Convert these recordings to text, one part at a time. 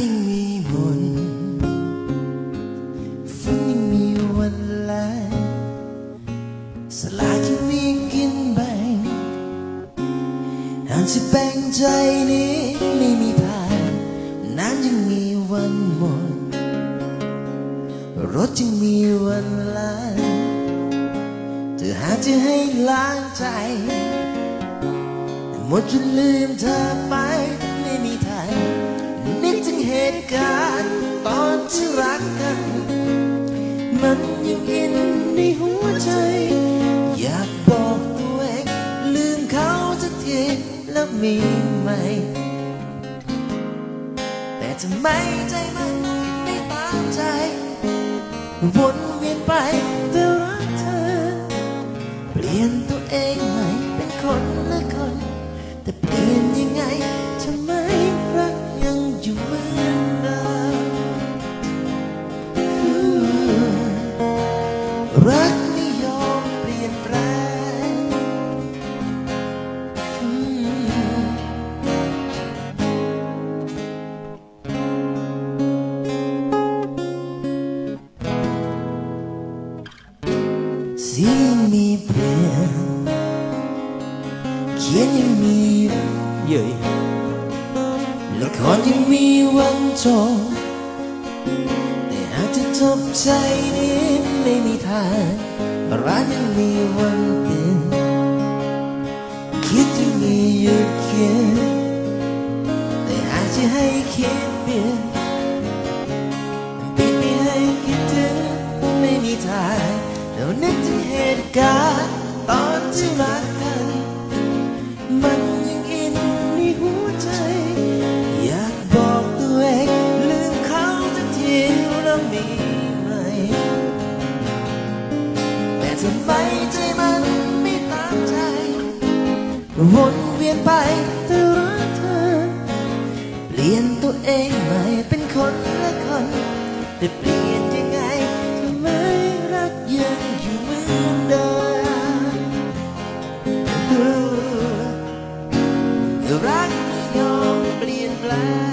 ฝนยังมีวันลายสลายที่มีกินแบ่งที่แบ่งใจนี้ไม่มีทางน้นยังมีวันหมด รถยังมีวันลายเหาจะให้ล้างใจ หมดจนลืมเธอไป มันยังอินในหัวใจ อยากบอกตัวเองลืมเขาสักทีแล้วมีไหม แต่ทำไมใจมันไม่ตามใจวนเวียนไปแต่รักเธอ เปลี่ยนตัวเอง รักไม่ยอมเปลี่ยนแปลงสียงมีเปลี่ยนเขียนยังมีเยื่ละครยังมีวันจบแต่หากจะจบใจนี้ ไม่มีทางร้านยังมีวันเปลี่ยนคิดจะมีหยุดเขียนแต่อาจจะให้คิดเปลี่ยนปิดไม่ให้คิดถึงไม่มีทางเรานึกถึงเหตุการณ์ตอนที่รัก วนเวียนไปแต่รักเธอ เปลี่ยนตัวเองใหม่เป็นคนละคนแต่เปลี่ยนยังไงทำไมรักยังอยู่เหมือนเดิมรักไม่ยอมเปลี่ยนแปลง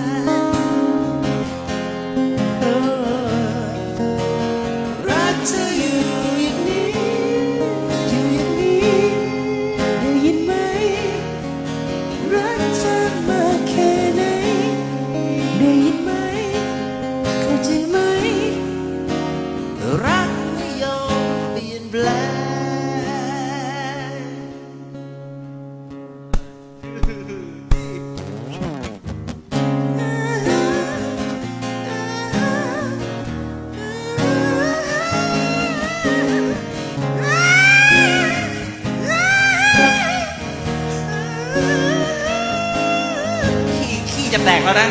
จะแตกแล้วนะ